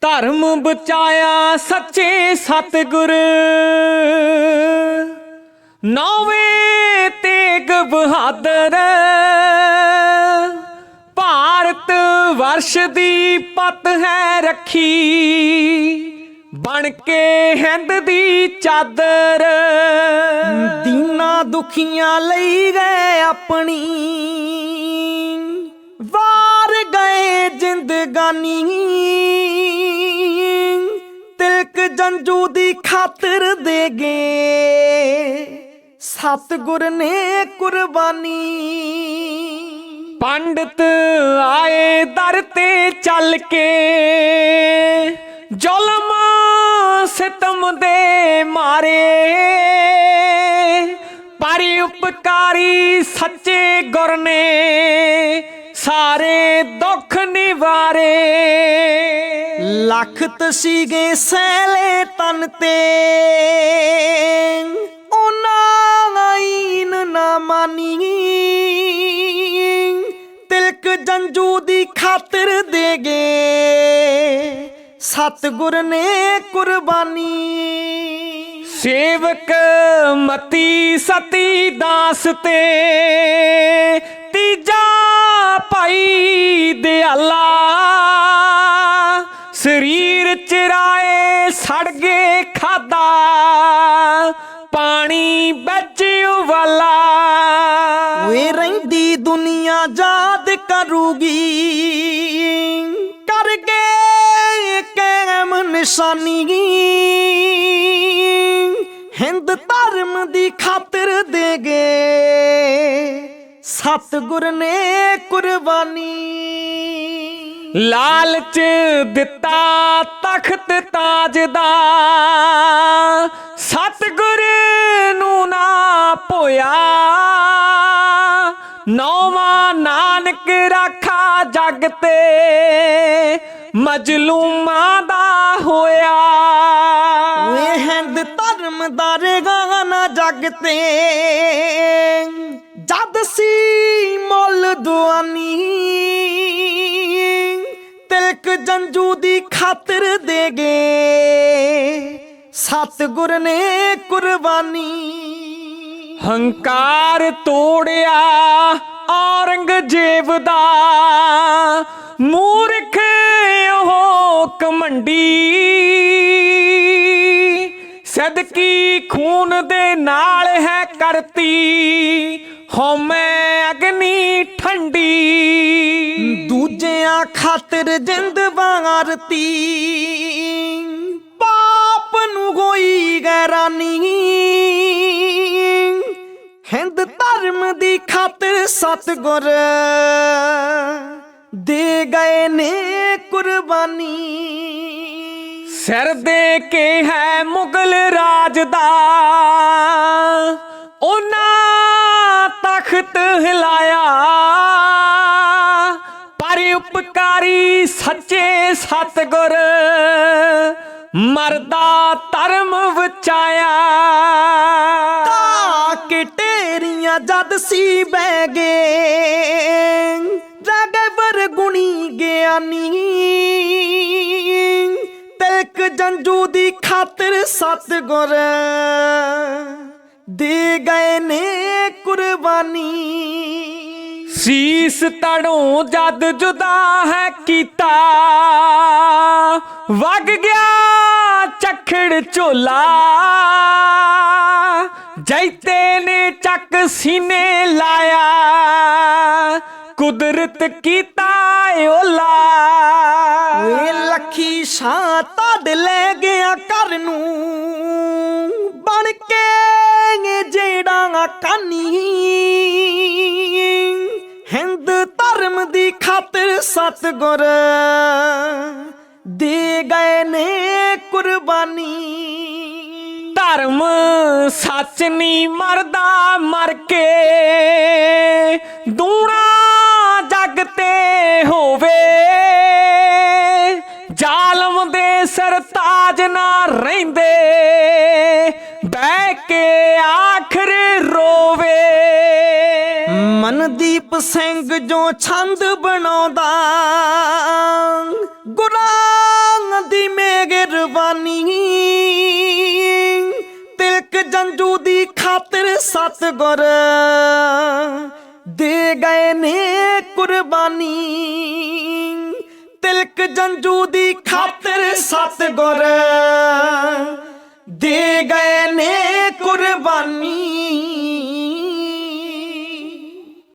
ਧਰਮ ਬਚਾਇਆ ਸੱਚੇ ਸਤਿਗੁਰ। ਨੌਵੇਂ ਤੇਗ ਬਹਾਦਰ। ਭਾਰਤ ਵਰਸ਼ ਦੀ ਪਤ ਹੈ ਰੱਖੀ। ਬਣ ਕੇ ਹਿੰਦ ਦੀ ਚਾਦਰ। ਦੀਨਾ ਦੁਖੀਆਂ ਲਈ ਗਏ ਆਪਣੀ। ਵਾਰ ਗਏ ਜਿੰਦਗਾਨੀ ਤਿਲਕ ਦੀ ਖਾਤਰ ਦੇ ਗਏ ਸਤਿਗੁਰ ਨੇ ਕੁਰਬਾਨੀ। ਪੰਡਤ ਆਏ ਦਰ ਤੇ ਚੱਲ ਕੇ। ਜ਼ੁਲਮ ਸਿਤਮ ਦੇ ਮਾਰੇ। ਪਰ ਉਪਕਾਰੀ ਸੱਚੇ ਗੁਰ ਨੇ। ਸਾਰੇ ਦੁੱਖ ਨਿਵਾਰੇ। ਲਖਤ ਸੀਗੇ ਸੈਲੇ ਤਨ ਤੇ। ਉਹਨਾਂ ਆਈਨ ਨਾ ਮਾਨੀ। ਤਿਲਕ ਜੰਜੂ ਦੀ ਖਾਤਰ ਦੇ ਗਏ ਸਤਿਗੁਰ ਨੇ ਕੁਰਬਾਨੀ। ਸੇਵਕ ਮਤੀ ਸਤੀ ਦਾਸ ਤੇ। ਤੀਜਾ ਦਿਆਲਾ ਸਰੀਰ ਚਰਾਏ ਸੜ ਗਏ ਖਾਦਾ, ਪਾਣੀ ਵਿੱਚ ਉਵਾਲਾ ਵੇ ਰਹਿੰਦੀ ਦੁਨੀਆ ਯਾਦ ਕਰੂਗੀ ਕਰ ਗਏ ਕਾਇਮ ਨਿਸ਼ਾਨੀ। ਹਿੰਦ ਧਰਮ ਦੀ ਖਾਤਰ ਦੇ ਗਏ। ਸਤਿਗੁਰ ਨੇ ਕੁਰਬਾਨੀ ਲਾਲਚ ਦਿੱਤਾ, ਤਖਤ ਤਾਜ ਦਾ। ਸਤਿਗੁਰ ਨੂੰ ਨਾ ਭੋਇਆ। ਨੌਵਾਂ ਨਾਨਕ ਰਾਖਾ ਜਗ ਤੇ ਮਜਲੂਮਾਂ ਦਾ ਹੋਇਆ। ਵੇ ਹਿੰਦ ਧਰਮ ਦਾ ਰੇਗਾਨਾ ਜਗ ਤੇ। ਜੰਜੂ ਦੀ ਖਾਤਰ ਦੇ ਗਏ ਸਤਿਗੁਰ ਨੇ ਕੁਰਬਾਨੀ। ਹੰਕਾਰ ਤੋੜਿਆ ਔਰੰਗਜ਼ੇਬ ਦਾ। ਮੂਰਖ ਉਹ ਕਮੰਡੀ। ਸਦਕੀ ਖੂਨ ਦੇ ਨਾਲ ਹੈ ਕਰਤੀ। ਹਉਮੈ ਅਗਨੀ ਠੰਡੀ। ਦੂਜਿਆਂ ਖਾਤਰ ਜਿੰਦ ਵਾਰਤੀ ਪਾਪ ਨੂੰ ਹੋਈ ਗੈਰਾਨੀ। ਹਿੰਦ ਧਰਮ ਦੀ ਖਾਤਰ ਸਤਗੁਰ ਦੇ ਗਏ ਨੇ ਕੁਰਬਾਨੀ। ਸਿਰ ਦੇ ਕੇ ਹੈ ਮੁਗਲ ਰਾਜ ਦਾ ਉਹਨਾਂ ਪਰ ਸੱਚੇ ਸਤਗੁਰ ਮਰਦਾ ਧਰਮ ਬਚਾਇਆ ਤਾਂ ਕਿ ਢੇਰੀਆਂ ਜਦ ਸੀ ਬਹਿ ਗਏ, ਜਗੇ ਵਰਗੁਣੀ ਗਿਆਨੀ। ਤਿਲਕ ਜੰਜੂ ਦੀ ਖਾਤਰ ਸਤਗੁਰ ਦੇ ਗਏ ਨੇ ਕੁਰਬਾਨੀ। ਸੀਸ ਤੜੋਂ ਜਦ ਜੁਦਾ ਹੈ ਕੀਤਾ। ਵਗ ਗਿਆ ਚਖੜ ਝੋਲਾ। ਜੈਤੇ ਨੇ ਚੱਕ ਸੀਨੇ ਲਾਇਆ। ਕੁਦਰਤ ਕੀਤਾ ਓਲਾ। ਵੇ ਲੱਖੀ ਸ਼ਾਹ ਤਦ ਲੈ ਗਿਆ ਘਰ ਨੂੰ। ਬਣ ਕੇ ਜਿਹੜਾ ਕਾਨੀ। ਸਤਗੁਰ ਦੇ ਗਏ ਨੇ ਕੁਰਬਾਨੀ। ਧਰਮ ਸੱਚ ਨਹੀਂ ਮਰਦਾ, ਮਰ ਕੇ ਦੂਣਾ ਜਗ ਤੇ ਹੋਵੇ। ਜ਼ਾਲਮ ਦੇ ਸਰਤਾਜ ਨਾ ਰਹਿੰਦੇ, ਬਹਿ ਕੇ ਆਖਰ ਰੋਵੇ। ਮਨਦੀਪ ਸਿੰਘ ਜੋ ਛੰਦ ਬਣਾਉਂਦਾ ਗੁਰਾਂ ਦੀ ਕੁਰਬਾਨੀ ਤਿਲਕ ਜੰਜੂ ਦੀ ਖਾਤਰ ਸਤਗੁਰ ਦੇ ਗਏ ਨੇ ਕੁਰਬਾਨੀ, ਤਿਲਕ ਜੰਜੂ ਦੀ ਖਾਤਰ ਸਤਗੁਰ ਦੇ ਗਏ ਨੇ ਕੁਰਬਾਨੀ।